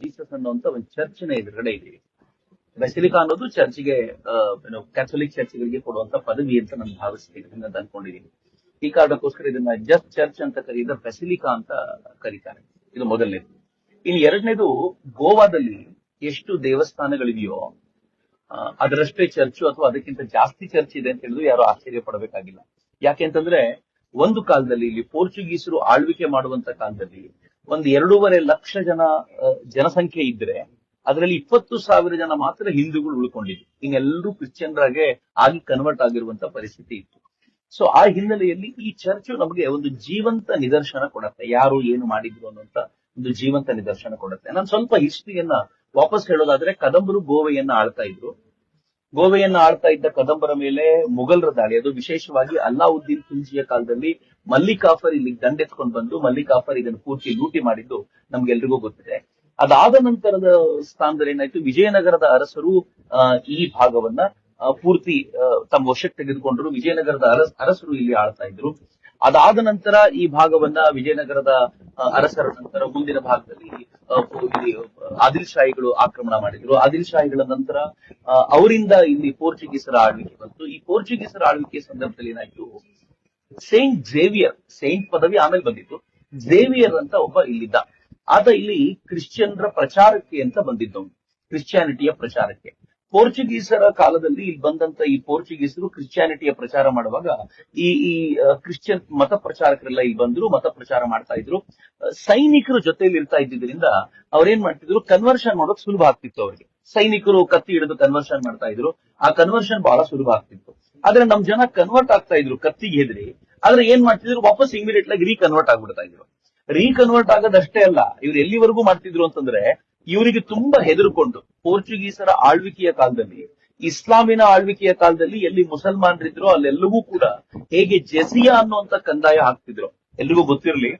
Jesus ಅನ್ನುವಂತ ಒಂದು ಚರ್ಚಿನ ಎದುರುಗಡೆ ಇದೆ ಬೆಸಿಲಿಕಾ ಅನ್ನೋದು ಚರ್ಚ್ಗೆ ಕ್ಯಾಥೋಲಿಕ್ ಚರ್ಚ್ಗಳಿಗೆ ಕೊಡುವಂತ ಪದವಿ ಅಂತ ನಾನು ಭಾವಿಸ್ತೀನಿ ಅಂತ ಅನ್ಕೊಂಡಿದ್ದೀನಿ ಈ ಕಾರಣಕ್ಕೋಸ್ಕರ ಇದನ್ನ ಜಸ್ಟ್ ಚರ್ಚ್ ಅಂತ ಕರೀದ ಬೆಸಿಲಿಕಾ ಅಂತ ಕರೀತಾರೆ. ಇದು ಮೊದಲನೇದು. ಇನ್ ಎರಡನೇದು, ಗೋವಾದಲ್ಲಿ ಎಷ್ಟು ದೇವಸ್ಥಾನಗಳಿದೆಯೋ ಅದರಷ್ಟೇ ಚರ್ಚು ಅಥವಾ ಅದಕ್ಕಿಂತ ಜಾಸ್ತಿ ಚರ್ಚ್ ಇದೆ ಅಂತ ಹೇಳಿದ್ರು ಯಾರು ಆಶ್ಚರ್ಯ ಪಡಬೇಕಾಗಿಲ್ಲ. ಯಾಕೆಂತಂದ್ರೆ ಒಂದು ಕಾಲದಲ್ಲಿ ಇಲ್ಲಿ ಪೋರ್ಚುಗೀಸರು ಆಳ್ವಿಕೆ ಮಾಡುವಂತ ಕಾಲದಲ್ಲಿ ಒಂದು ಎರಡೂವರೆ ಲಕ್ಷ ಜನ ಜನಸಂಖ್ಯೆ ಇದ್ರೆ ಅದರಲ್ಲಿ ಇಪ್ಪತ್ತು ಸಾವಿರ ಜನ ಮಾತ್ರ ಹಿಂದೂಗಳು ಉಳ್ಕೊಂಡಿದ್ರು. ಇನ್ನೆಲ್ಲರೂ ಕ್ರಿಶ್ಚಿಯನ್ರಾಗೆ ಆಗಿ ಕನ್ವರ್ಟ್ ಆಗಿರುವಂತ ಪರಿಸ್ಥಿತಿ ಇತ್ತು. ಸೊ ಆ ಹಿನ್ನೆಲೆಯಲ್ಲಿ ಈ ಚರ್ಚು ನಮಗೆ ಒಂದು ಜೀವಂತ ನಿದರ್ಶನ ಕೊಡತ್ತೆ. ಯಾರು ಏನು ಮಾಡಿದ್ರು ಅನ್ನುವಂತ ಒಂದು ಜೀವಂತ ನಿದರ್ಶನ ಕೊಡುತ್ತೆ. ನಾನು ಸ್ವಲ್ಪ ಹಿಸ್ಟ್ರಿಯನ್ನ ವಾಪಸ್ ಹೇಳೋದಾದ್ರೆ, ಕದಂಬರು ಗೋವೆಯನ್ನ ಆಳ್ತಾ ಇದ್ರು. ಗೋವೆಯನ್ನ ಆಳ್ತಾ ಇದ್ದ ಕದಂಬರ ಮೇಲೆ ಮುಘಲರ ದಾಳಿ. ಅದು ವಿಶೇಷವಾಗಿ ಅಲ್ಲಾವುದ್ದೀನ್ ಖಿಲ್ಜಿಯ ಕಾಲದಲ್ಲಿ ಮಲ್ಲಿಕಾಫರ್ ಇಲ್ಲಿ ದಂಡೆತ್ಕೊಂಡು ಬಂದು ಮಲ್ಲಿಕಾಫರ್ ಇದನ್ನು ಪೂರ್ತಿ ಲೂಟಿ ಮಾಡಿದ್ದು ನಮ್ಗೆಲ್ರಿಗೂ ಗೊತ್ತಿದೆ. ಅದಾದ ನಂತರದ ಸ್ಥಾನದಲ್ಲಿ ಏನಾಯ್ತು? ವಿಜಯನಗರದ ಅರಸರು ಈ ಭಾಗವನ್ನ ಪೂರ್ತಿ ತಮ್ಮ ವಶಕ್ಕೆ ತೆಗೆದುಕೊಂಡರು. ವಿಜಯನಗರದ ಅರಸ, ಅರಸರು ಇಲ್ಲಿ ಆಳ್ತಾ ಇದ್ರು. ಅದಾದ ನಂತರ ಈ ಭಾಗವನ್ನ ವಿಜಯನಗರದ ಅರಸರ ನಂತರ ಮುಂದಿನ ಭಾಗದಲ್ಲಿ ಆದಿಲ್ ಶಾಹಿಗಳು ಆಕ್ರಮಣ ಮಾಡಿದ್ರು. ಆದಿಲ್ ಶಾಹಿಗಳ ನಂತರ ಅವರಿಂದ ಇಲ್ಲಿ ಪೋರ್ಚುಗೀಸರ ಆಳ್ವಿಕೆ ಬಂತು. ಈ ಪೋರ್ಚುಗೀಸರ ಆಳ್ವಿಕೆ ಸಂದರ್ಭದಲ್ಲಿ ಏನಾಯ್ತು? ಸೇಂಟ್ ಜೇವಿಯರ್ ಸೇಂಟ್ ಪದವಿ ಆಮೇಲೆ ಬಂದಿತ್ತು. ಜೇವಿಯರ್ ಅಂತ ಒಬ್ಬ ಇಲ್ಲಿದ್ದ. ಆತ ಇಲ್ಲಿ ಕ್ರಿಶ್ಚಿಯನ್ರ ಪ್ರಚಾರಕ್ಕೆ ಅಂತ ಬಂದಿದ್ದವನು. ಕ್ರಿಶ್ಚಿಯಾನಿಟಿಯ ಪ್ರಚಾರಕ್ಕೆ. ಪೋರ್ಚುಗೀಸರ ಕಾಲದಲ್ಲಿ ಇಲ್ಲಿ ಬಂದಂತ ಈ ಪೋರ್ಚುಗೀಸರು ಕ್ರಿಶ್ಚಿಯಾನಿಟಿಯ ಪ್ರಚಾರ ಮಾಡುವಾಗ ಈ ಈ ಕ್ರಿಶ್ಚಿಯನ್ ಮತ ಪ್ರಚಾರಕರೆಲ್ಲ ಇಲ್ಲಿ ಬಂದ್ರು, ಮತ ಪ್ರಚಾರ ಮಾಡ್ತಾ ಇದ್ರು. ಸೈನಿಕರು ಜೊತೆಯಲ್ಲಿ ಇರ್ತಾ ಇದ್ದಿದ್ರಿಂದ ಅವ್ರೇನ್ ಮಾಡ್ತಿದ್ರು? ಕನ್ವರ್ಷನ್ ಮಾಡೋಕ್ ಸುಲಭ ಆಗ್ತಿತ್ತು ಅವ್ರಿಗೆ. ಸೈನಿಕರು ಕತ್ತಿ ಹಿಡಿದು ಕನ್ವರ್ಷನ್ ಮಾಡ್ತಾ ಇದ್ರು. ಆ ಕನ್ವರ್ಷನ್ ಬಹಳ ಸುಲಭ ಆಗ್ತಿತ್ತು. ಆದ್ರೆ ನಮ್ ಜನ ಕನ್ವರ್ಟ್ ಆಗ್ತಾ ಇದ್ರು ಕತ್ತಿಗೆ ಹೆದರಿ. ಆದ್ರೆ ಏನ್ ಮಾಡ್ತಿದ್ರು? ವಾಪಸ್ ಇಮಿಡಿಯೇಟ್ ಆಗಿ ರೀಕನ್ವರ್ಟ್ ಆಗ್ಬಿಡ್ತಾ ಇದ್ರು. ರೀಕನ್ವರ್ಟ್ ಆಗೋದಷ್ಟೇ ಅಲ್ಲ, ಇವ್ರು ಎಲ್ಲಿವರೆಗೂ ಮಾಡ್ತಿದ್ರು ಅಂತಂದ್ರೆ ಇವರಿಗೆ ತುಂಬಾ ಹೆದರ್ಕೊಂಡು ಪೋರ್ಚುಗೀಸರ ಆಳ್ವಿಕೆಯ ಕಾಲದಲ್ಲಿ, ಇಸ್ಲಾಮಿನ ಆಳ್ವಿಕೆಯ ಕಾಲದಲ್ಲಿ ಎಲ್ಲಿ ಮುಸಲ್ಮಾನರಿದ್ರು ಅಲ್ಲೆಲ್ಲವೂ ಕೂಡ ಹೇಗೆ ಜೆಸಿಯಾ ಅನ್ನುವಂತ ಕಂದಾಯ ಹಾಕ್ತಿದ್ರು. ಎಲ್ರಿಗೂ ಗೊತ್ತಿರಲಿ,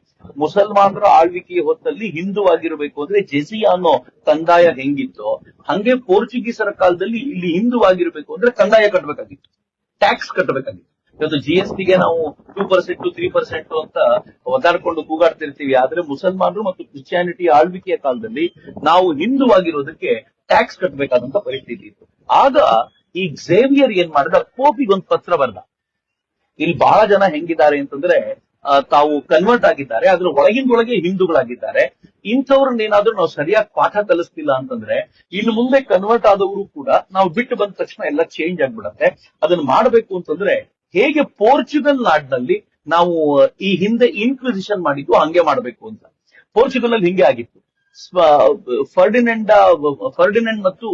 ಮುಸಲ್ಮಾನರ ಆಳ್ವಿಕೆಯ ಹೊತ್ತಲ್ಲಿ ಹಿಂದೂ ಆಗಿರಬೇಕು ಅಂದ್ರೆ ಜೆಸಿಯಾ ಅನ್ನೋ ಕಂದಾಯ ಹೆಂಗಿತ್ತು, ಹಂಗೆ ಪೋರ್ಚುಗೀಸರ ಕಾಲದಲ್ಲಿ ಇಲ್ಲಿ ಹಿಂದೂ ಆಗಿರಬೇಕು ಅಂದ್ರೆ ಕಂದಾಯ ಕಟ್ಟಬೇಕಾಗಿತ್ತು ಟ್ಯಾಕ್ಸ್ ಕಟ್ಟಬೇಕಾಗಿತ್ತು ಇವತ್ತು ಜಿ ಎಸ್ ಟಿಗೆ ನಾವು ಟೂ ಪರ್ಸೆಂಟ್ ತ್ರೀ ಪರ್ಸೆಂಟ್ ಅಂತ ಒದ್ದಾಡ್ಕೊಂಡು ಕೂಗಾಡ್ತಿರ್ತೀವಿ. ಆದ್ರೆ ಮುಸಲ್ಮಾನರು ಮತ್ತು ಕ್ರಿಶ್ಚಿಯಾನಿಟಿ ಆಳ್ವಿಕೆಯ ಕಾಲದಲ್ಲಿ ನಾವು ಹಿಂದೂವಾಗಿರೋದಕ್ಕೆ ಟ್ಯಾಕ್ಸ್ ಕಟ್ಟಬೇಕಾದಂತ ಪರಿಸ್ಥಿತಿ ಇತ್ತು. ಆಗ ಈ ಝೇವಿಯರ್ ಏನ್ ಮಾಡಿದ? ಒಂದು ಪತ್ರ ಬರ್ದ. ಇಲ್ಲಿ ಬಹಳ ಜನ ಹೆಂಗಿದ್ದಾರೆ ಅಂತಂದ್ರೆ ತಾವು ಕನ್ವರ್ಟ್ ಆಗಿದ್ದಾರೆ. ಅದ್ರ ಒಳಗಿಂದೊಳಗೆ ಹಿಂದೂಗಳಾಗಿದ್ದಾರೆ. ಇಂಥವ್ರನ್ನೇನಾದ್ರೂ ನಾವು ಸರಿಯಾಗಿ ಪಾಠ ಕಲಿಸ್ತಿಲ್ಲ ಅಂತಂದ್ರೆ, ಇನ್ನು ಮುಂದೆ ಕನ್ವರ್ಟ್ ಆದವರು ಕೂಡ ನಾವು ಬಿಟ್ಟು ಬಂದ ತಕ್ಷಣ ಎಲ್ಲ ಚೇಂಜ್ ಆಗ್ಬಿಡತ್ತೆ. ಅದನ್ನ ಮಾಡಬೇಕು ಅಂತಂದ್ರೆ ಹೇಗೆ ಪೋರ್ಚುಗಲ್ ನಾಡಿನಲ್ಲಿ ನಾವು ಈ ಹಿಂದೆ ಇನ್ಕ್ವಿಸಿಷನ್ ಮಾಡಿದ್ದು ಹಂಗೆ ಮಾಡಬೇಕು ಅಂತ. ಪೋರ್ಚುಗಲ್ ಅಲ್ಲಿ ಹಿಂಗೆ ಆಗಿತ್ತು. ಫರ್ಡಿನೆಂಡ, ಫರ್ಡಿನೆಂಡ್ ಮತ್ತು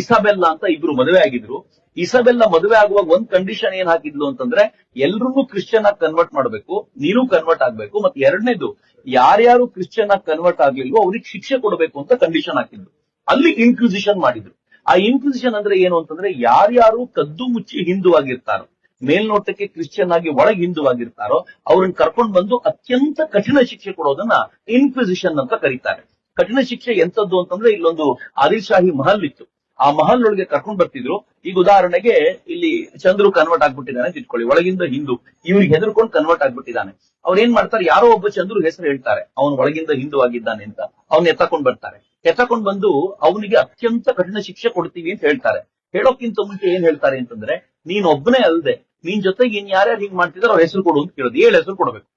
ಇಸಾಬೆಲ್ಲಾ ಅಂತ ಇಬ್ರು ಮದುವೆ ಆಗಿದ್ರು. ಇಸಾಬೆಲ್ಲಾ ಮದುವೆ ಆಗುವಾಗ ಒಂದ್ ಕಂಡೀಷನ್ ಏನ್ ಹಾಕಿದ್ಲು ಅಂತಂದ್ರೆ ಎಲ್ರನ್ನೂ ಕ್ರಿಶ್ಚಿಯನ್ ಆಗಿ ಕನ್ವರ್ಟ್ ಮಾಡ್ಬೇಕು ನೀನು ಕನ್ವರ್ಟ್ ಆಗ್ಬೇಕು, ಮತ್ತೆ ಎರಡನೇದು ಯಾರ್ಯಾರು ಕ್ರಿಶ್ಚಿಯನ್ ಆಗಿ ಕನ್ವರ್ಟ್ ಆಗ್ಲಿಲ್ವೋ ಅವ್ರಿಗೆ ಶಿಕ್ಷೆ ಕೊಡಬೇಕು ಅಂತ ಕಂಡೀಷನ್ ಹಾಕಿದ್ರು. ಅಲ್ಲಿ ಇನ್ಕ್ವಿಸಿಷನ್ ಮಾಡಿದ್ರು. ಆ ಇನ್ಕ್ವಿಸಿಷನ್ ಅಂದ್ರೆ ಏನು ಅಂತಂದ್ರೆ ಯಾರ್ಯಾರು ಕದ್ದು ಮುಚ್ಚಿ ಹಿಂದೂ ಆಗಿರ್ತಾರೋ ಮೇಲ್ನೋಟಕ್ಕೆ ಕ್ರಿಶ್ಚಿಯನ್ ಆಗಿ ಒಳಗೆ ಹಿಂದೂ ಆಗಿರ್ತಾರೋ ಅವ್ರನ್ನ ಕರ್ಕೊಂಡು ಬಂದು ಅತ್ಯಂತ ಕಠಿಣ ಶಿಕ್ಷೆ ಕೊಡೋದನ್ನ ಇನ್ಕ್ವಿಸಿಷನ್ ಅಂತ ಕರೀತಾರೆ. ಕಠಿಣ ಶಿಕ್ಷೆ ಎಂತದ್ದು ಅಂತಂದ್ರೆ ಇಲ್ಲೊಂದು ಆದಿಶಾಹಿ ಶಾಹಿ ಮಹಲ್ ಇತ್ತು. ಆ ಮಹಲ್ ಒಳಗೆ ಕರ್ಕೊಂಡು ಬರ್ತಿದ್ರು. ಈಗ ಉದಾಹರಣೆಗೆ ಇಲ್ಲಿ ಚಂದ್ರು ಕನ್ವರ್ಟ್ ಆಗ್ಬಿಟ್ಟಿದ್ದಾನೆ ತಿಳ್ಕೊಳ್ಳಿ ಒಳಗಿಂದ ಹಿಂದೂ. ಇವ್ರಿಗೆ ಹೆದರ್ಕೊಂಡು ಕನ್ವರ್ಟ್ ಆಗ್ಬಿಟ್ಟಿದ್ದಾನೆ. ಅವ್ರು ಏನ್ ಮಾಡ್ತಾರೆ? ಯಾರೋ ಒಬ್ಬ ಚಂದ್ರು ಹೆಸರು ಹೇಳ್ತಾರೆ. ಅವನು ಒಳಗಿಂದ ಹಿಂದೂ ಆಗಿದ್ದಾನೆ ಅಂತ. ಅವ್ನ ಎತ್ತಕೊಂಡ್ ಬರ್ತಾರೆ. ಎತ್ತಕೊಂಡ್ ಬಂದು ಅವನಿಗೆ ಅತ್ಯಂತ ಕಠಿಣ ಶಿಕ್ಷೆ ಕೊಡ್ತೀವಿ ಅಂತ ಹೇಳ್ತಾರೆ. ಹೇಳೋಕ್ಕಿಂತ ಮುಂಚೆ ಏನ್ ಹೇಳ್ತಾರೆ ಅಂತಂದ್ರೆ ನೀನ್ ಒಬ್ಬನೇ ಅಲ್ದೆ ನಿನ್ ಜೊತೆಗೆ ಇನ್ ಯಾರ್ಯಾರು ಹಿಂಗ್ ಮಾಡ್ತಿದ್ರೆ ಅವ್ರ ಹೆಸರು ಕೊಡು ಅಂತ ಕೇಳೋದು ಏಳು ಹೆಸರು ಕೊಡ್ಬೇಕು.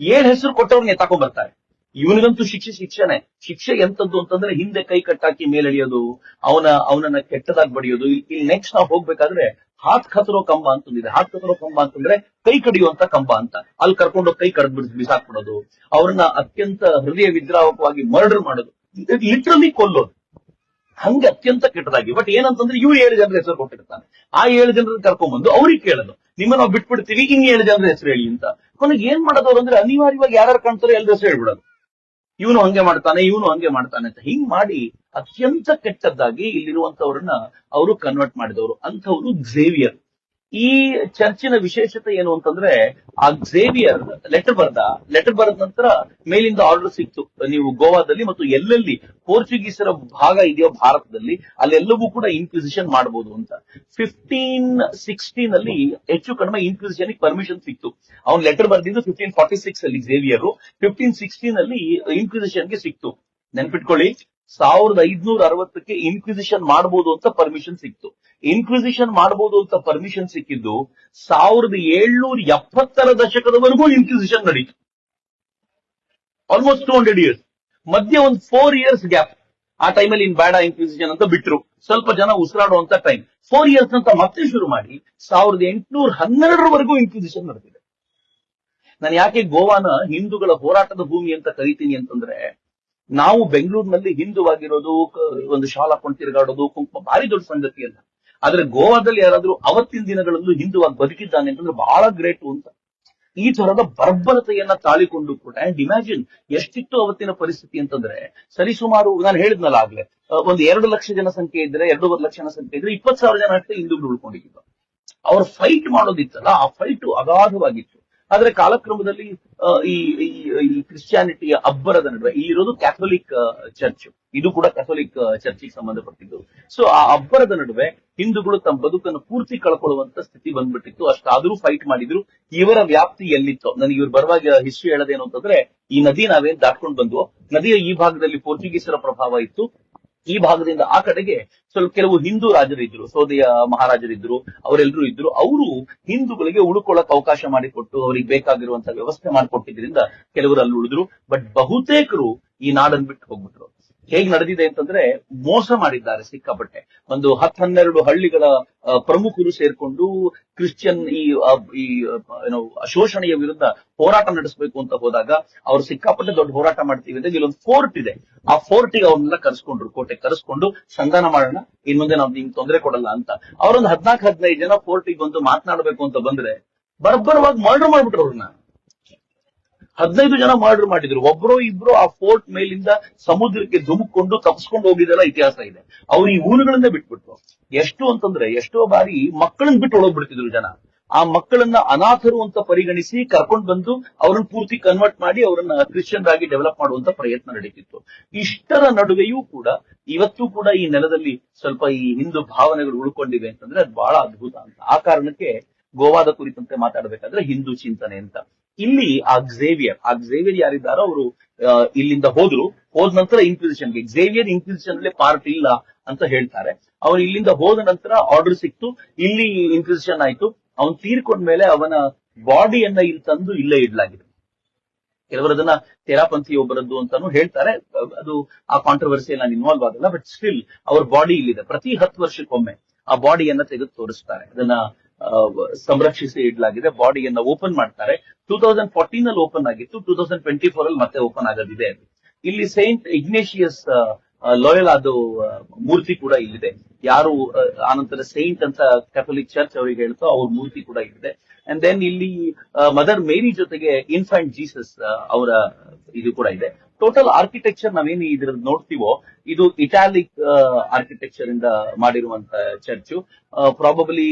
ಏಳು ಹೆಸರು ಕೊಟ್ಟವ್ರನ್ನ ತಕೊಂಡ್ ಬರ್ತಾರೆ. ಇವನಿಗಂತೂ ಶಿಕ್ಷೆ, ಶಿಕ್ಷೆನೆ. ಶಿಕ್ಷೆ ಎಂತದ್ದು ಅಂತಂದ್ರೆ ಹಿಂದೆ ಕೈ ಕಟ್ಟಾಕಿ ಮೇಲೆಳಿಯೋದು ಅವನ, ಅವನನ್ನ ಕೆಟ್ಟದಾಗಿ ಬಡಿಯೋದು. ಇಲ್- ಇಲ್ಲಿ ನೆಕ್ಸ್ಟ್ ನಾವು ಹೋಗ್ಬೇಕಾದ್ರೆ ಹಾತ್ ಕತ್ತರೋ ಕಂಬ ಅಂತಂದಿದೆ ಹಾತ್ ಕತ್ತರೋ ಕಂಬ ಅಂತಂದ್ರೆ ಕೈ ಕಡಿಯುವಂತ ಕಂಬ ಅಂತ. ಅಲ್ಲಿ ಕರ್ಕೊಂಡು ಕೈ ಕಡ್ದ್ ಬಿಡ್ ಬಿಸಾಕ್ಬಿಡೋದು. ಅವ್ರನ್ನ ಅತ್ಯಂತ ಹೃದಯ ವಿದ್ರಾವಕವಾಗಿ ಮರ್ಡರ್ ಮಾಡೋದು ಲಿಟ್ರಲಿ ಕೊಲ್ಲೋದು. ಹಂಗೆ ಅತ್ಯಂತ ಕೆಟ್ಟದಾಗಿ. ಬಟ್ ಏನಂತಂದ್ರೆ ಇವ್ರು ಏಳು ಜನರ ಹೆಸರು ಕೊಟ್ಟಿರ್ತಾನೆ. ಆ ಏಳು ಜನರನ್ನ ಕರ್ಕೊಂಡ್ಬಂದು ಅವ್ರಿಗೆ ಕೇಳೋದು. ನಿಮ್ಮ ನಾವು ಬಿಟ್ಬಿಡ್ತೀವಿ ಇನ್ ಏಳು ಜನರ ಹೆಸರು ಹೇಳಿ ಅಂತ. ಕೊನೆಗೆ ಏನ್ ಮಾಡೋದವ್ರು ಅಂದ್ರೆ ಅನಿವಾರ್ಯವಾಗಿ ಯಾರು ಕಾಣ್ತಾರೆ ಎಲ್ಲರ ಹೆಸರು ಹೇಳ್ಬಿಡೋದು. ಇವನು ಹಂಗೆ ಮಾಡ್ತಾನೆ, ಇವನು ಹಂಗೆ ಮಾಡ್ತಾನೆ ಅಂತ ಹಿಂಗ್ ಮಾಡಿ ಅತ್ಯಂತ ಕೆಟ್ಟದ್ದಾಗಿ ಇಲ್ಲಿರುವಂತವ್ರನ್ನ ಅವರು ಕನ್ವರ್ಟ್ ಮಾಡಿದವರು. ಅಂತವ್ರು ಝೇವಿಯರ್ ಈ ಚರ್ಚಿನ ವಿಶೇಷತೆ ಏನು ಅಂತಂದ್ರೆ, ಆ ಝೇವಿಯರ್ ಲೆಟರ್ ಬರ್ದ ಲೆಟರ್ ಬರೆದ ನಂತರ ಮೇಲಿಂದ ಆರ್ಡರ್ ಸಿಕ್ತು. ನೀವು ಗೋವಾದಲ್ಲಿ ಮತ್ತು ಎಲ್ಲೆಲ್ಲಿ ಪೋರ್ಚುಗೀಸರ ಭಾಗ ಇದೆಯೋ ಭಾರತದಲ್ಲಿ, ಅಲ್ಲೆಲ್ಲವೂ ಕೂಡ ಇನ್ಕ್ವಿಸಿಷನ್ ಮಾಡಬಹುದು ಅಂತ. ಫಿಫ್ಟೀನ್ ಸಿಕ್ಸ್ಟೀನ್ ಅಲ್ಲಿ ಹೆಚ್ಚು ಕಡಿಮೆ ಇನ್ಕ್ವಿಸಿಷನ್ ಪರ್ಮಿಷನ್ ಸಿಕ್ತು. ಅವ್ನು ಲೆಟರ್ ಬರೆದಿದ್ದು ಫಿಫ್ಟೀನ್ ಫಾರ್ಟಿ ಸಿಕ್ಸ್ ಅಲ್ಲಿ ಝೇವಿಯರ್ ಫಿಫ್ಟೀನ್ ಸಿಕ್ಸ್ಟೀನ್ ಅಲ್ಲಿ ಇನ್ಕ್ವಿಸಿಷನ್ಗೆ ಸಿಕ್ತು. ನೆನ್ಪಿಟ್ಕೊಳ್ಳಿ. ಸಾವಿರದ ಐದ್ನೂರ ಅರವತ್ತಕ್ಕೆ ಇನ್ಕ್ವಿಸಿಷನ್ ಮಾಡಬಹುದು ಅಂತ ಪರ್ಮಿಷನ್ ಸಿಕ್ತು. ಇನ್ಕ್ವಿಸಿಷನ್ ಮಾಡಬಹುದು ಅಂತ ಪರ್ಮಿಷನ್ ಸಿಕ್ಕಿದ್ದು ಸಾವಿರದ ಏಳ್ನೂರ ಎಪ್ಪತ್ತರ ದಶಕದವರೆಗೂ ಇನ್ಕ್ವಿಸಿಷನ್ ನಡೀತು. ಆಲ್ಮೋಸ್ಟ್ ಟೂ ಹಂಡ್ರೆಡ್ ಇಯರ್ಸ್ ಮಧ್ಯೆ ಒಂದು ಫೋರ್ ಇಯರ್ಸ್ ಗ್ಯಾಪ್ ಆ ಟೈಮಲ್ಲಿ ಇನ್ ಬೇಡ ಇನ್ಕ್ವಿಸಿಷನ್ ಅಂತ ಬಿಟ್ರು. ಸ್ವಲ್ಪ ಜನ ಉಸಿರಾಡುವಂತ ಟೈಮ್ ಫೋರ್ ಇಯರ್ಸ್ ಅಂತ ಮತ್ತೆ ಶುರು ಮಾಡಿ ಸಾವಿರದ ಎಂಟುನೂರ ಹನ್ನೆರಡರವರೆಗೂ ಇನ್ಕ್ವಿಸಿಷನ್ ನಡೆದಿದೆ. ನಾನು ಯಾಕೆ ಗೋವಾನ ಹಿಂದೂಗಳ ಹೋರಾಟದ ಭೂಮಿ ಅಂತ ಕರಿತೀನಿ ಅಂತಂದ್ರೆ ನಾವು ಬೆಂಗಳೂರಿನಲ್ಲಿ ಹಿಂದುವಾಗಿರೋದು ಒಂದು ಶಾಲಾ ಹಾಕೊಂಡು ತಿರುಗಾಡೋದು ಕುಂಕುಮ ಭಾರಿ ದೊಡ್ಡ ಸಂಗತಿ ಅಲ್ಲ. ಆದ್ರೆ ಗೋವಾದಲ್ಲಿ ಯಾರಾದ್ರೂ ಅವತ್ತಿನ ದಿನಗಳಲ್ಲೂ ಹಿಂದುವಾಗಿ ಬದುಕಿದ್ದಾನೆ ಅಂತಂದ್ರೆ ಬಹಳ ಗ್ರೇಟ್ ಅಂತ. ಈ ತರದ ಬರ್ಬರತೆಯನ್ನ ತಾಳಿಕೊಂಡು ಕೂಡ ಅಂಡ್ ಇಮ್ಯಾಜಿನ್ ಎಷ್ಟಿತ್ತು ಅವತ್ತಿನ ಪರಿಸ್ಥಿತಿ ಅಂತಂದ್ರೆ ಸರಿಸುಮಾರು ನಾನು ಹೇಳಿದ್ನಲ್ಲ ಆಗ್ಲೇ ಒಂದು ಎರಡು ಲಕ್ಷ ಜನಸಂಖ್ಯೆ ಇದ್ರೆ, ಎರಡೂವರೆ ಲಕ್ಷ ಜನಸಂಖ್ಯೆ ಇದ್ರೆ ಇಪ್ಪತ್ತು ಸಾವಿರ ಜನ ಅಷ್ಟೇ ಹಿಂದೂಗಳು ಉಳ್ಕೊಂಡಿದ್ರು ಅವ್ರ ಫೈಟ್ ಮಾಡೋದಿತ್ತಲ್ಲ, ಆ ಫೈಟ್ ಅಗಾಧವಾಗಿತ್ತು. ಆದ್ರೆ ಕಾಲಕ್ರಮದಲ್ಲಿ ಈ- ಈ ಕ್ರಿಶ್ಚಿಯಾನಿಟಿಯ ಅಬ್ಬರದ ನಡುವೆ ಇಲ್ಲಿರೋದು ಕ್ಯಾಥೋಲಿಕ್ ಚರ್ಚ್ ಇದು ಕೂಡ ಕ್ಯಾಥೋಲಿಕ್ ಚರ್ಚಿಗೆ ಸಂಬಂಧಪಟ್ಟಿದ್ದು. ಸೊ ಆ ಅಬ್ಬರದ ನಡುವೆ ಹಿಂದೂಗಳು ತಮ್ಮ ಬದುಕನ್ನು ಪೂರ್ತಿ ಕಳ್ಕೊಳ್ಳುವಂತ ಸ್ಥಿತಿ ಬಂದ್ಬಿಟ್ಟಿತ್ತು. ಅಷ್ಟಾದ್ರೂ ಫೈಟ್ ಮಾಡಿದ್ರು. ಇವರ ವ್ಯಾಪ್ತಿ ಎಲ್ಲಿತ್ತು? ನನಗೆ ಇವ್ರು ಬರುವಾಗ ಹಿಸ್ಟ್ರಿ ಹೇಳೋದೇನು ಅಂತಂದ್ರೆ, ಈ ನದಿ ನಾವೇನ್ ದಾಟ್ಕೊಂಡು ಬಂದ್ವು? ನದಿಯ ಈ ಭಾಗದಲ್ಲಿ ಪೋರ್ಚುಗೀಸರ ಪ್ರಭಾವ ಇತ್ತು. ಈ ಭಾಗದಿಂದ ಆ ಕಡೆಗೆ ಸ್ವಲ್ಪ ಕೆಲವು ಹಿಂದೂ ರಾಜರಿದ್ರು ಸೋದೆಯ ಮಹಾರಾಜರಿದ್ರು ಅವರೆಲ್ಲರೂ ಇದ್ರು. ಅವರು ಹಿಂದೂಗಳಿಗೆ ಉಳ್ಕೊಳ್ಳಕ್ ಅವಕಾಶ ಮಾಡಿಕೊಟ್ಟು, ಅವ್ರಿಗೆ ಬೇಕಾಗಿರುವಂತ ವ್ಯವಸ್ಥೆ ಮಾಡಿಕೊಟ್ಟಿದ್ರಿಂದ ಕೆಲವರು ಅಲ್ಲಿ ಉಳಿದ್ರು. ಬಟ್ ಬಹುತೇಕರು ಈ ನಾಡನ್ ಬಿಟ್ಟು ಹೋಗ್ಬಿಟ್ರು. ಹೇಗ್ ನಡೆದಿದೆ ಅಂತಂದ್ರೆ ಮೋಸ ಮಾಡಿದ್ದಾರೆ ಸಿಕ್ಕಾಪಟ್ಟೆ. ಒಂದು ಹತ್ ಹನ್ನೆರಡು ಹಳ್ಳಿಗಳ ಪ್ರಮುಖರು ಸೇರ್ಕೊಂಡು ಕ್ರಿಶ್ಚಿಯನ್ ಈ ಏನೋ ಶೋಷಣೆಯ ವಿರುದ್ಧ ಹೋರಾಟ ನಡೆಸಬೇಕು ಅಂತ ಹೋದಾಗ ಅವ್ರು ಸಿಕ್ಕಾಪಟ್ಟೆ ದೊಡ್ಡ ಹೋರಾಟ ಮಾಡ್ತೀವಿ ಅಂದ್ರೆ ಇಲ್ಲೊಂದು ಫೋರ್ಟ್ ಇದೆ. ಆ ಫೋರ್ಟಿಗೆ ಅವ್ರನ್ನೆಲ್ಲ ಕರೆಸ್ಕೊಂಡ್ರು ಕೋಟೆ ಕರೆಸ್ಕೊಂಡು ಸಂಧಾನ ಮಾಡೋಣ ಇನ್ ಮುಂದೆ ನಾವು ನಿಮ್ಗೆ ತೊಂದರೆ ಕೊಡಲ್ಲ ಅಂತ. ಅವ್ರೊಂದು ಹದ್ನಾಕ್ ಹದಿನೈದು ಜನ ಫೋರ್ಟಿಗೆ ಬಂದು ಮಾತನಾಡಬೇಕು ಅಂತ ಬಂದ್ರೆ ಬರ್ಬರವಾಗಿ ಮರ್ಡರ್ ಮಾಡ್ಬಿಟ್ರು ಅವ್ರನ್ನ. ಹದಿನೈದು ಜನ ಮರ್ಡರ್ ಮಾಡಿದ್ರು. ಒಬ್ರು ಇಬ್ರು ಆ ಫೋರ್ಟ್ ಮೇಲಿಂದ ಸಮುದ್ರಕ್ಕೆ ಧುಮುಕೊಂಡು ತಪ್ಪಿಸ್ಕೊಂಡು ಹೋಗಿದೆಲ್ಲ ಇತಿಹಾಸ ಇದೆ. ಅವ್ರು ಈ ಊರುಗಳನ್ನೇ ಬಿಟ್ಬಿಟ್ರು. ಎಷ್ಟು ಅಂತಂದ್ರೆ ಎಷ್ಟೋ ಬಾರಿ ಮಕ್ಕಳನ್ನ ಬಿಟ್ಟು ಒಳಗ್ಬಿಡ್ತಿದ್ರು ಜನ. ಆ ಮಕ್ಕಳನ್ನ ಅನಾಥರು ಅಂತ ಪರಿಗಣಿಸಿ ಕರ್ಕೊಂಡು ಬಂದು ಅವ್ರನ್ನ ಪೂರ್ತಿ ಕನ್ವರ್ಟ್ ಮಾಡಿ ಅವರನ್ನ ಕ್ರಿಶ್ಚಿಯನ್ ಆಗಿ ಡೆವಲಪ್ ಮಾಡುವಂತ ಪ್ರಯತ್ನ ನಡೀತಿತ್ತು. ಇಷ್ಟರ ನಡುವೆಯೂ ಕೂಡ ಇವತ್ತು ಕೂಡ ಈ ನೆಲದಲ್ಲಿ ಸ್ವಲ್ಪ ಈ ಹಿಂದೂ ಭಾವನೆಗಳು ಉಳ್ಕೊಂಡಿವೆ ಅಂತಂದ್ರೆ ಅದು ಬಹಳ ಅದ್ಭುತ ಅಂತ. ಆ ಕಾರಣಕ್ಕೆ ಗೋವಾದ ಕುರಿತಂತೆ ಮಾತಾಡಬೇಕಾದ್ರೆ ಹಿಂದೂ ಚಿಂತನೆ ಅಂತ. ಇಲ್ಲಿ ಆ ಝೇವಿಯರ್ ಆ ಝೇವಿಯರ್ ಯಾರಿದ್ದಾರೋ ಅವರು ಇಲ್ಲಿಂದ ಹೋದ್ರು. ಹೋದ ನಂತರ ಇನ್ಕ್ವಿಸಿಷನ್ಗೆ ಝೇವಿಯರ್ ಇನ್ಕ್ವಿಸಿಷನ್ ಅಲ್ಲಿ ಪಾರ್ಟ್ ಇಲ್ಲ ಅಂತ ಹೇಳ್ತಾರೆ. ಅವ್ರು ಇಲ್ಲಿಂದ ಹೋದ ನಂತರ ಆರ್ಡರ್ ಸಿಕ್ತು. ಇಲ್ಲಿ ಇನ್ಕ್ವಿಸಿಷನ್ ಆಯ್ತು. ಅವನ್ ತೀರ್ಕೊಂಡ್ಮೇಲೆ ಅವನ ಬಾಡಿಯನ್ನ ಇಲ್ಲಿ ತಂದು ಇಲ್ಲೇ ಇಡ್ಲಾಗಿದೆ. ಕೆಲವರು ಅದನ್ನ ತೆರಾಪಂಥಿ ಒಬ್ಬರದ್ದು ಅಂತಾನು ಹೇಳ್ತಾರೆ. ಅದು ಆ ಕಾಂಟ್ರವರ್ಸಿ ನಾನು ಇನ್ವಾಲ್ವ್ ಆಗಲ್ಲ ಬಟ್ ಸ್ಟಿಲ್ ಅವ್ರ ಬಾಡಿ ಇಲ್ಲಿದೆ. ಪ್ರತಿ ಹತ್ತು ವರ್ಷಕ್ಕೊಮ್ಮೆ ಆ ಬಾಡಿಯನ್ನ ತೆಗೆದು ತೋರಿಸ್ತಾರೆ. ಅದನ್ನ ಸಂರಕ್ಷಿಸಿ ಇಡಲಾಗಿದೆ. ಬಾಡಿಯನ್ನ ಓಪನ್ ಮಾಡ್ತಾರೆ. ಟೂ ತೌಸಂಡ್ ಫೋರ್ಟೀನ್ ಅಲ್ಲಿ ಓಪನ್ ಆಗಿತ್ತು. ಟೂ ತೌಸಂಡ್ ಟ್ವೆಂಟಿ ಫೋರ್ ಅಲ್ಲಿ ಮತ್ತೆ ಓಪನ್ ಆಗೋದಿದೆ. ಇಲ್ಲಿ ಸೈಂಟ್ ಇಗ್ನೇಷಿಯಸ್ ಲಾಯಲ್ ಅದು ಮೂರ್ತಿ ಕೂಡ ಇಲ್ಲಿದೆ. ಯಾರು ಆನಂತರ ಸೈಂಟ್ ಅಂತ ಕ್ಯಾಥೋಲಿಕ್ ಚರ್ಚ್ ಅವರಿಗೆ ಹೇಳ್ತೋ ಅವ್ರ ಮೂರ್ತಿ ಕೂಡ ಇಲ್ಲಿದೆ. ಅಂಡ್ ದೆನ್ ಇಲ್ಲಿ ಮದರ್ ಮೇರಿ ಜೊತೆಗೆ ಇನ್ಫ್ಯಾಂಟ್ ಜೀಸಸ್ ಅವರ ಇದು ಕೂಡ ಇದೆ. ಟೋಟಲ್ ಆರ್ಕಿಟೆಕ್ಚರ್ ನಾವೇನು ಇದ್ರ ನೋಡ್ತೀವೋ, ಇದು ಇಟಾಲಿಕ್ ಆರ್ಕಿಟೆಕ್ಚರ್ ಇಂದ ಮಾಡಿರುವಂತ ಚರ್ಚು. ಪ್ರಾಬಬಲಿ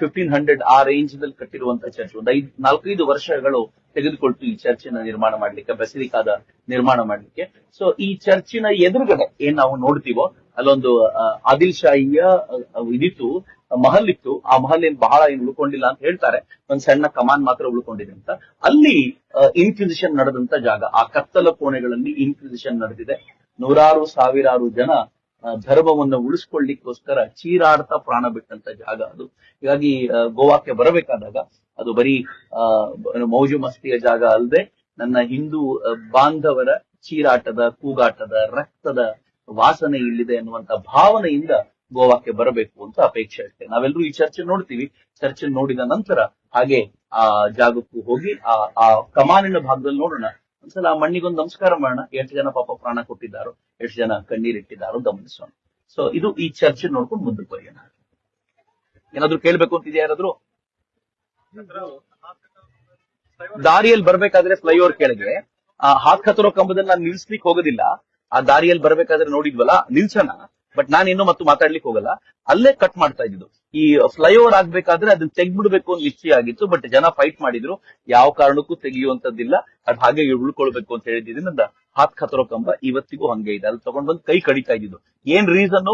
ಫಿಫ್ಟೀನ್ ಹಂಡ್ರೆಡ್ ಆ ರೇಂಜ್ನಲ್ಲಿ ಕಟ್ಟಿರುವಂತಹ ಚರ್ಚ್. ಒಂದು ಐದ್, ನಾಲ್ಕೈದು ವರ್ಷಗಳು ತೆಗೆದುಕೊಳ್ತು ಈ ಚರ್ಚಿನ ನಿರ್ಮಾಣ ಮಾಡ್ಲಿಕ್ಕೆ ಬೆಸಿಲಿಕಾದ ನಿರ್ಮಾಣ ಮಾಡ್ಲಿಕ್ಕೆ. ಸೊ ಈ ಚರ್ಚಿನ ಎದುರುಗಡೆ ಏನ್ ನಾವು ನೋಡ್ತೀವೋ, ಅಲ್ಲೊಂದು ಆದಿಲ್ ಶಾಹಿಯ ಇದಿತ್ತು ಮಹಲ್ ಇತ್ತು ಆ ಮಹಲ್ ಏನ್ ಬಹಳ ಏನ್ ಉಳ್ಕೊಂಡಿಲ್ಲ ಅಂತ ಹೇಳ್ತಾರೆ. ಒಂದ್ ಸಣ್ಣ ಕಮಾನ್ ಮಾತ್ರ ಉಳ್ಕೊಂಡಿದೆ ಅಂತ. ಅಲ್ಲಿ ಇನ್ಕ್ವಿಸಿಷನ್ ನಡೆದಂತ ಜಾಗ. ಆ ಕತ್ತಲ ಕೋಣೆಗಳಲ್ಲಿ ಇನ್ಕ್ವಿಸಿಷನ್ ನಡೆದಿದೆ. ನೂರಾರು, ಸಾವಿರಾರು ಜನ ಧರ್ಮವನ್ನು ಉಳಿಸ್ಕೊಳ್ಳಿಕ್ಕೋಸ್ಕರ ಚೀರಾಡ್ತಾ ಪ್ರಾಣ ಬಿಟ್ಟಂತ ಜಾಗ ಅದು. ಹೀಗಾಗಿ ಗೋವಾಕ್ಕೆ ಬರಬೇಕಾದಾಗ ಅದು ಬರೀ ಮೌಜು ಮಸ್ತಿಯ ಜಾಗ ಅಲ್ಲದೆ ನನ್ನ ಹಿಂದೂ ಬಾಂಧವರ ಚೀರಾಟದ, ಕೂಗಾಟದ, ರಕ್ತದ ವಾಸನೆ ಇಲ್ಲಿದೆ ಅನ್ನುವಂತ ಭಾವನೆಯಿಂದ ಗೋವಾಕ್ಕೆ ಬರಬೇಕು ಅಂತ ಅಪೇಕ್ಷೆ ಅಷ್ಟೇ. ನಾವೆಲ್ಲರೂ ಈ ಚರ್ಚೆ ನೋಡ್ತೀವಿ. ಚರ್ಚೆ ನೋಡಿದ ನಂತರ ಹಾಗೆ ಆ ಜಾಗಕ್ಕೂ ಹೋಗಿ, ಆ ಆ ಕಮಾನಿನ ಭಾಗದಲ್ಲಿ ನೋಡೋಣ. ಒಂದ್ಸಲ ಆ ಮಣ್ಣಿಗೊಂದು ನಮಸ್ಕಾರ ಮಾಡೋಣ. ಎಷ್ಟು ಜನ ಪಾಪ ಪ್ರಾಣ ಕೊಟ್ಟಿದ್ದಾರೋ, ಎಷ್ಟು ಜನ ಕಣ್ಣೀರಿಟ್ಟಿದ್ದಾರೋ ಗಮನಿಸೋಣ. ಸೊ ಇದು ಈ ಚರ್ಚೆ ನೋಡ್ಕೊಂಡು ಮುಂದಕ್ಕೆ ಬರೆಯೋಣ. ಏನಾದ್ರು ಕೇಳ್ಬೇಕು ಅಂತಿದ್ಯಾ ಯಾರಾದ್ರು? ದಾರಿಯಲ್ಲಿ ಬರ್ಬೇಕಾದ್ರೆ ಫ್ಲೈಓವರ್ ಕೆಳಗೆ ಆ ಹಾತ್ ಕತ್ತರೋ ಕಂಬದಲ್ಲಿ ನಾನು ನಿಲ್ಸ್ಲಿಕ್ಕೆ ಹೋಗೋದಿಲ್ಲ. ಆ ದಾರಿಯಲ್ಲಿ ಬರ್ಬೇಕಾದ್ರೆ ನೋಡಿದ್ವಲ್ಲ, ನಿಲ್ಸೋಣ. ಬಟ್ ನಾನು ಇನ್ನೂ ಮತ್ತೆ ಮಾತಾಡ್ಲಿಕ್ಕೆ ಹೋಗಲ್ಲ. ಅಲ್ಲೇ ಕಟ್ ಮಾಡ್ತಾ ಇದ್ದು ಈ ಫ್ಲೈಓವರ್ ಆಗ್ಬೇಕಾದ್ರೆ ಅದನ್ನ ತೆಗ್ಬಿಡ್ಬೇಕು ಅಂತ ನಿಶ್ಚಯ ಆಗಿತ್ತು ಬಟ್ ಜನ ಫೈಟ್ ಮಾಡಿದ್ರು. ಯಾವ ಕಾರಣಕ್ಕೂ ತೆಗಿಯುವಂತದ್ದಿಲ್ಲ ಅದ್ ಹಾಗೆ ಉಳ್ಕೊಳ್ಬೇಕು ಅಂತ ಹೇಳಿದ್ರಿಂದ ಹಾತ್ ಖತರೋ ಕಂಬ ಇವತ್ತಿಗೂ ಹಂಗೆ ಇದೆ. ಅಲ್ಲಿ ತಗೊಂಡ್ ಬಂದು ಕೈ ಕಡಿತಾ ಇದ್ದಿದ್ದು. ಏನ್ ರೀಸನ್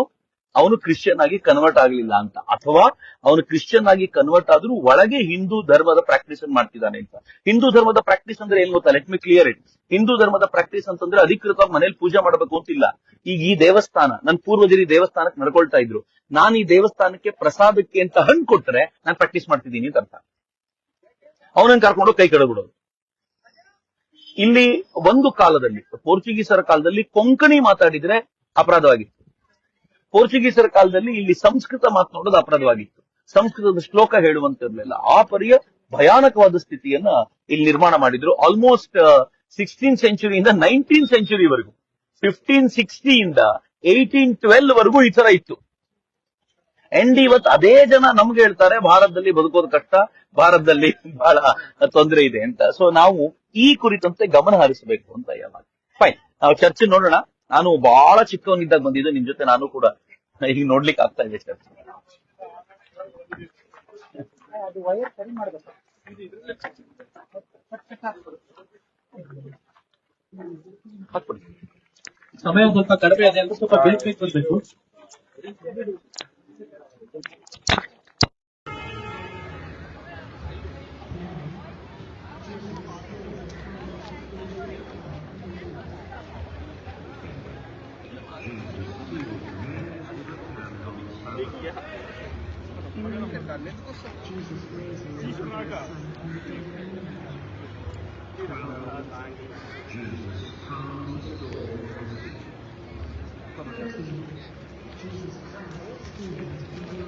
ಅವನು ಕ್ರಿಶ್ಚಿಯನ್ ಆಗಿ ಕನ್ವರ್ಟ್ ಆಗ್ಲಿಲ್ಲ ಅಂತ. ಅಥವಾ ಅವನು ಕ್ರಿಶ್ಚಿಯನ್ ಆಗಿ ಕನ್ವರ್ಟ್ ಆದ್ರೂ ಒಳಗೆ ಹಿಂದೂ ಧರ್ಮದ ಪ್ರಾಕ್ಟೀಸ್ ಮಾಡ್ತಿದ್ದಾನೆ ಅಂತ. ಹಿಂದೂ ಧರ್ಮದ ಪ್ರಾಕ್ಟೀಸ್ ಅಂದ್ರೆ ಏನ್ ಗೊತ್ತಾ? Let me clear it Hindu ಧರ್ಮದ ಪ್ರಾಕ್ಟೀಸ್ ಅಂತಂದ್ರೆ ಅಧಿಕೃತವಾಗಿ ಮನೇಲಿ ಪೂಜೆ ಮಾಡಬೇಕು ಅಂತಿಲ್ಲ. ಈಗ ಈ ದೇವಸ್ಥಾನ ನನ್ನ ಪೂರ್ವಜರಿ ದೇವಸ್ಥಾನಕ್ಕೆ ನಡ್ಕೊಳ್ತಾ ಇದ್ರು. ನಾನು ಈ ದೇವಸ್ಥಾನಕ್ಕೆ ಪ್ರಸಾದಕ್ಕೆ ಅಂತ ಹಣ್ಣು ಕೊಟ್ರೆ ನಾನು ಪ್ರಾಕ್ಟೀಸ್ ಮಾಡ್ತಿದ್ದೀನಿ ಅಂತ ಅರ್ಥ. ಅವನನ್ನು ಕರ್ಕೊಂಡು ಕೈ ಕಡಬಿಡೋದು ಇಲ್ಲಿ ಒಂದು ಕಾಲದಲ್ಲಿ, ಪೋರ್ಚುಗೀಸರ ಕಾಲದಲ್ಲಿ ಕೊಂಕಣಿ ಮಾತಾಡಿದ್ರೆ ಅಪರಾಧವಾಗಿತ್ತು. ಪೋರ್ಚುಗೀಸರ ಕಾಲದಲ್ಲಿ ಇಲ್ಲಿ ಸಂಸ್ಕೃತ ಮಾತನಾಡೋದು ಅಪರಾಧವಾಗಿತ್ತು. ಸಂಸ್ಕೃತದ ಶ್ಲೋಕ ಹೇಳುವಂತಿರ್ಲಿಲ್ಲ ಆ ಪರಿಯ ಭಯಾನಕವಾದ ಸ್ಥಿತಿಯನ್ನ ಇಲ್ಲಿ ನಿರ್ಮಾಣ ಮಾಡಿದ್ರು. ಆಲ್ಮೋಸ್ಟ್ ಸಿಕ್ಸ್ಟೀನ್ ಸೆಂಚುರಿಯಿಂದ ನೈನ್ಟೀನ್ ಸೆಂಚುರಿವರೆಗೂ ಫಿಫ್ಟೀನ್ ಸಿಕ್ಸ್ಟಿಯಿಂದ ಏಯ್ಟೀನ್ ಟ್ವೆಲ್ ವರೆಗೂ ಈ ತರ ಇತ್ತು. ಎಂಡ್ ಇವತ್ತು ಅದೇ ಜನ ನಮ್ಗೆ ಹೇಳ್ತಾರೆ, ಭಾರತದಲ್ಲಿ ಬದುಕೋದು ಕಷ್ಟ, ಭಾರತದಲ್ಲಿ ಬಹಳ ತೊಂದರೆ ಇದೆ ಅಂತ. ಸೊ ನಾವು ಈ ಕುರಿತಂತೆ ಗಮನ ಹರಿಸಬೇಕು ಅಂತ ಯಾವಾಗ ಫೈನ್ ನಾವು ಚರ್ಚೆ ನೋಡೋಣ. ನಾನು ಬಹಳ ಚಿಕ್ಕವನಿದ್ದಾಗ ಬಂದಿದ್ದು, ನಿಮ್ ಜೊತೆ ನಾನು ಕೂಡ ಈಗ ನೋಡ್ಲಿಕ್ಕೆ ಆಗ್ತಾ ಇದೆ ಚರ್ಚೆ. ಹಾಕ್ಬಿಡಿ. समय स्वल्प कड़े स्वल्प ब्रेक बेचु working. Jesus Christ.